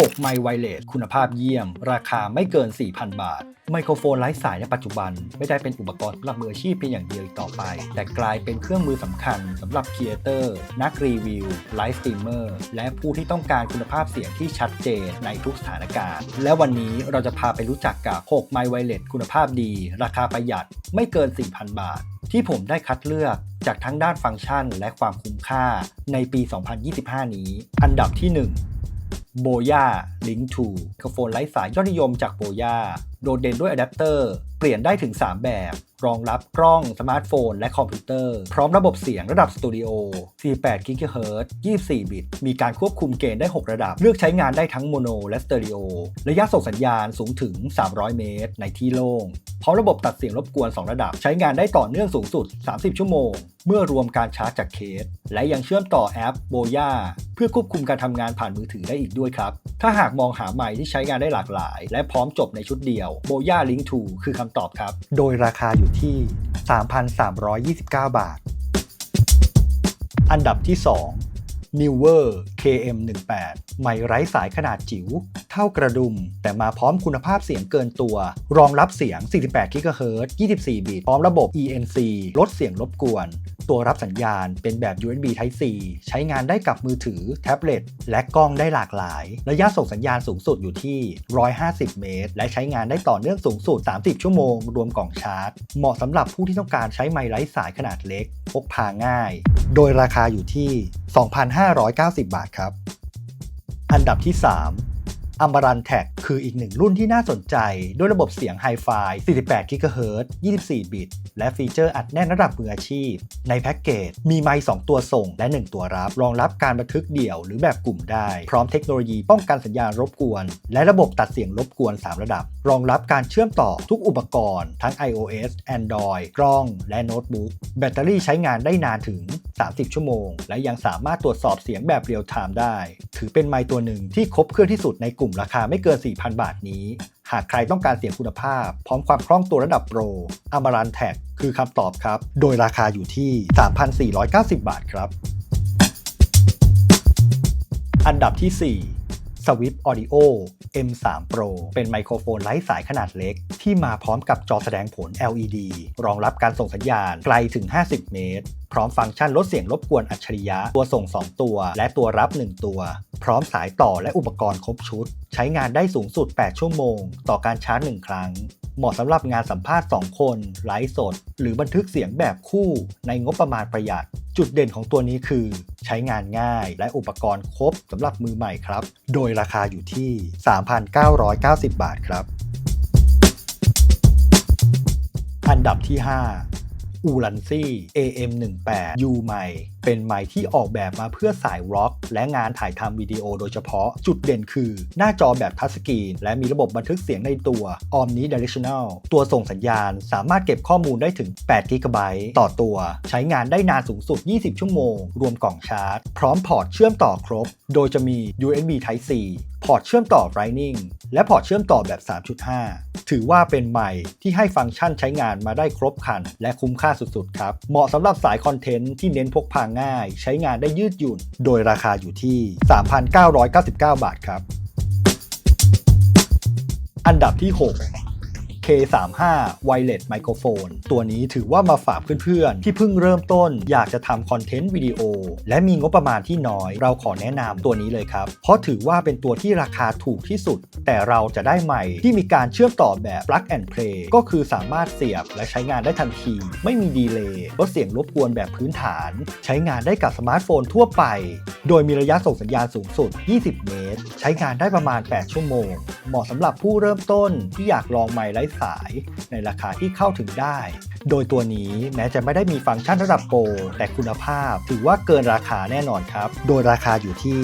6 ไมค์ไวเลสคุณภาพเยี่ยม ราคาไม่เกิน 4,000 บาท ไมโครโฟนไร้สายในปัจจุบัน ไม่ได้เป็นอุปกรณ์สำหรับมืออาชีพเพียงอย่างเดียวอีกต่อไป แต่กลายเป็นเครื่องมือสำคัญสำหรับครีเอเตอร์นักรีวิว ไลฟ์สตรีมเมอร์ และผู้ที่ต้องการคุณภาพเสียงที่ชัดเจนในทุกสถานการณ์ และวันนี้เราจะพาไปรู้จักกับ 6 ไมค์ไวเลสคุณภาพดี ราคาประหยัดไม่เกิน 4,000 บาท ที่ผมได้คัดเลือกจากทั้งด้านฟังก์ชันและความคุ้มค่าในปี 2025 นี้ อันดับที่ 1 โบย่า Link 2ไมโครโฟนไร้สายยอดนิยมจากโบย่าโดดเด่นด้วยอะแดปเตอร์ เปลี่ยนได้ถึง 3 แบบ รองรับกล้อง สมาร์ทโฟน และคอมพิวเตอร์ พร้อมระบบเสียงระดับสตูดิโอ 48 GHz 24 บิต มีการควบคุมเกณฑ์ได้ 6 ระดับ เลือกใช้งานได้ทั้งโมโนและสเตอริโอ ระยะส่งสัญญาณสูงถึง 300 เมตร ในที่โล่ง พร้อมระบบตัดเสียงรบกวน 2 ระดับ ใช้งานได้ต่อเนื่องสูงสุด 30 ชั่วโมง เมื่อรวมการชาร์จจากเคส และยังเชื่อมต่อแอปโบย่า พื่อควบคุมการทำงานผ่านมือถือได้อีกด้วยครับ ถ้าหากมองหาไมค์ที่ใช้งานได้หลากหลาย และพร้อมจบในชุดเดียวโบย่า Link 2 คือคำตอบครับ โดยราคาอยู่ที่ 3,329 บาท อันดับที่ 2 Newer KM18 ไมค์ไร้สายขนาดจิ๋ว เท่ากระดุม แต่มาพร้อมคุณภาพเสียงเกินตัว รองรับเสียง 48 GHz 24บิตพร้อมระบบ ENC ลดเสียงรบกวน ตัวรับสัญญาณเป็นแบบ USB Type C ใช้งานได้กับมือถือ แท็บเล็ต และกล้องได้หลากหลาย ระยะส่งสัญญาณสูงสุดอยู่ที่ 150 เมตร และใช้งานได้ต่อเนื่องสูงสุด 30 ชั่วโมง รวมกล่องชาร์จ เหมาะสำหรับผู้ที่ต้องการใช้ไมค์ไร้สายขนาดเล็ก พกพาง่าย โดยราคาอยู่ที่590 บาทครับ อันดับที่ 3 a m a r a n t e c คืออีกหนึ่งรุ่นที่น่าสนใจ ด้วยระบบเสียง Hi-Fi 48 GHz 24 บิต และฟีเจอร์อัดแน่นระดับมืออาชีพ ในแพ็กเกจมีไมค์2ตัวส่งและ 1 ตัวรับ รองรับการบันทึกเดี่ยวหรือแบบกลุ่มได้ พร้อมเทคโนโลยีป้องกันสัญญาณรบกวน และระบบตัดเสียงรบกวน 3 ระดับ รองรับการเชื่อมต่อทุกอุปกรณ์ ทั้ง iOS Android กล้อง และโน้ตบุ๊กแบตเตอรี่ใช้งานได้นานถึง 30 ชั่วโมง และยังสามารถตรวจสอบเสียงแบบเรียลไทม์ได้ ถือเป็นไมค์ตัวหนึ่งที่ครบเครื่องที่สุดในกลุ่มราคาไม่เกิน 4,000 บาทนี้ หากใครต้องการเสียงคุณภาพ พร้อมความคล่องตัวระดับโปร a m a r a n t e c คือคำตอบครับ โดยราคาอยู่ที่ 3,490 บาทครับ อันดับที่ 4 Swift Audio M3 Pro เป็นไมโครโฟนไร้สายขนาดเล็ก ที่มาพร้อมกับจอแสดงผล LED รองรับการส่งสัญญาณไกลถึง 50 เมตร พร้อมฟังก์ชันลดเสียงรบกวนอัจฉริยะ ตัวส่ง 2 ตัว และตัวรับ 1 ตัว พร้อมสายต่อและอุปกรณ์ครบชุด ใช้งานได้สูงสุด 8 ชั่วโมง ต่อการชาร์จ 1 ครั้ง เหมาะสำหรับงานสัมภาษณ์ 2 คน ไลฟ์สด หรือบันทึกเสียงแบบคู่ในงบประมาณประหยัด จุดเด่นของตัวนี้คือใช้งานง่ายและอุปกรณ์ครบสำหรับมือใหม่ครับ โดยราคาอยู่ที่ 3,990 บาทครับ อันดับที่ 5 อูลันซี่ AM18 U ใหม่เป็นไมค์ที่ออกแบบมาเพื่อสายร็อกและงานถ่ายทำวิดีโอโดยเฉพาะ จุดเด่นคือ หน้าจอแบบทัชสกรีน และมีระบบบันทึกเสียงในตัว Omnidirectional ตัวส่งสัญญาณสามารถเก็บข้อมูลได้ถึง8 g b ต่อตัว ใช้งานได้นานสูงสุด 20 ชั่วโมง รวมกล่องชาร์จ พร้อมพอร์ตเชื่อมต่อครบ โดยจะมี USB Type C พอร์ตเชื่อมต่อ Lightning และพอร์ตเชื่อมต่อแบบ 3.5 ถือว่าเป็นใหม่ที่ให้ฟังก์ชันใช้งานมาได้ครบครัน และคุ้มค่าสุดๆ ครับ เหมาะสำหรับสายคอนเทนต์ที่เน้นพกพาง่าย ใช้งานได้ยืดหยุ่น โดยราคาอยู่ที่ 3,999 บาทครับ อันดับที่ 6 K35 Wireless Microphone ตัวนี้ถือว่ามาฝากเพื่อนๆ ที่เพิ่งเริ่มต้นอยากจะทำคอนเทนต์วิดีโอ และมีงบประมาณที่น้อย เราขอแนะนำตัวนี้เลยครับ เพราะถือว่าเป็นตัวที่ราคาถูกที่สุด แต่เราจะได้ใหม่ที่มีการเชื่อมต่อแบบ plug and play ก็คือสามารถเสียบและใช้งานได้ทันที ไม่มีดีเลย์ลดเสียงรบกวนแบบพื้นฐาน ใช้งานได้กับสมาร์ทโฟนทั่วไปโดยมีระยะส่งสัญญาณสูงสุด 20 เมตร ใช้งานได้ประมาณ 8 ชั่วโมง เหมาะสำหรับผู้เริ่มต้นที่อยากลองไมค์ไร้สาย ในราคาที่เข้าถึงได้ โดยตัวนี้แม้จะไม่ได้มีฟังก์ชันระดับโปรแต่คุณภาพถือว่าเกินราคาแน่นอนครับ โดยราคาอยู่ที่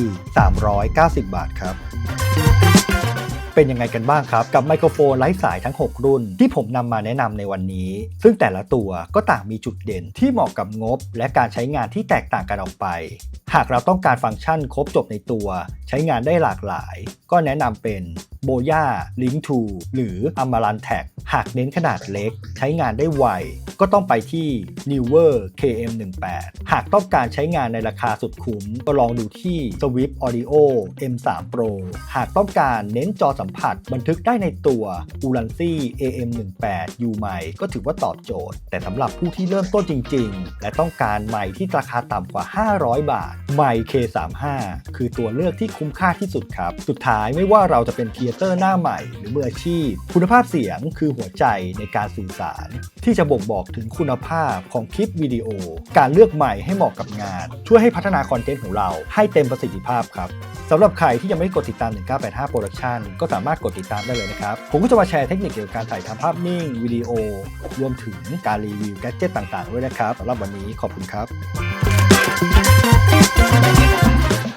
390 บาทครับเป็นยังไงกันบ้างครับ กับไมโครโฟนไร้สายทั้ง 6 รุ่น ที่ผมนำมาแนะนำในวันนี้ ซึ่งแต่ละตัวก็ต่างมีจุดเด่นที่เหมาะกับงบ และการใช้งานที่แตกต่างกันออกไป หากเราต้องการฟังก์ชันครบจบในตัว ใช้งานได้หลากหลาย ก็แนะนำเป็น b o y a Link to หรือ Amaran Tag หากเน้นขนาดเล็ก ใช้งานได้ไว ก็ต้องไปที่ Newer KM18 หากต้องการใช้งานในราคาสุดคุ้ม ก็ลองดูที่ Swift Audio M3 Pro หากต้องการเน้นจอสัมผัสบันทึกได้ในตัว u l a n c y AM18 U ใหม่ก็ถือว่าตอบโจทย์ แต่สำหรับผู้ที่เริ่มต้นจริง ๆ และต้องการไมค์ที่ราคาต่ำกว่า 500 บาท ไมค์ K35 คือตัวเลือกที่คุ้มค่าที่สุดครับ สุดท้ายไม่ว่าเราจะเป็นเทียเตอร์หน้าใหม่หรือมืออาชีพ คุณภาพเสียงคือหัวใจในการสื่อสาร ที่จะบ่งบอกถึงคุณภาพของคลิปวิดีโอ การเลือกใหม่ให้เหมาะกับงาน ช่วยให้พัฒนาคอนเทนต์ของเราให้เต็มประสิทธิภาพครับสำหรับใครที่ยังไม่ได้กดติดตาม 1985 Production ก็สามารถกดติดตามได้เลยนะครับ ผมก็จะมาแชร์เทคนิคเกี่ยวกับการถ่ายทำภาพนิ่ง วิดีโอ รวมถึงการรีวิวแกดเจิตต่างๆ ด้วยนะครับสำหรับวันนี้ขอบคุณครับ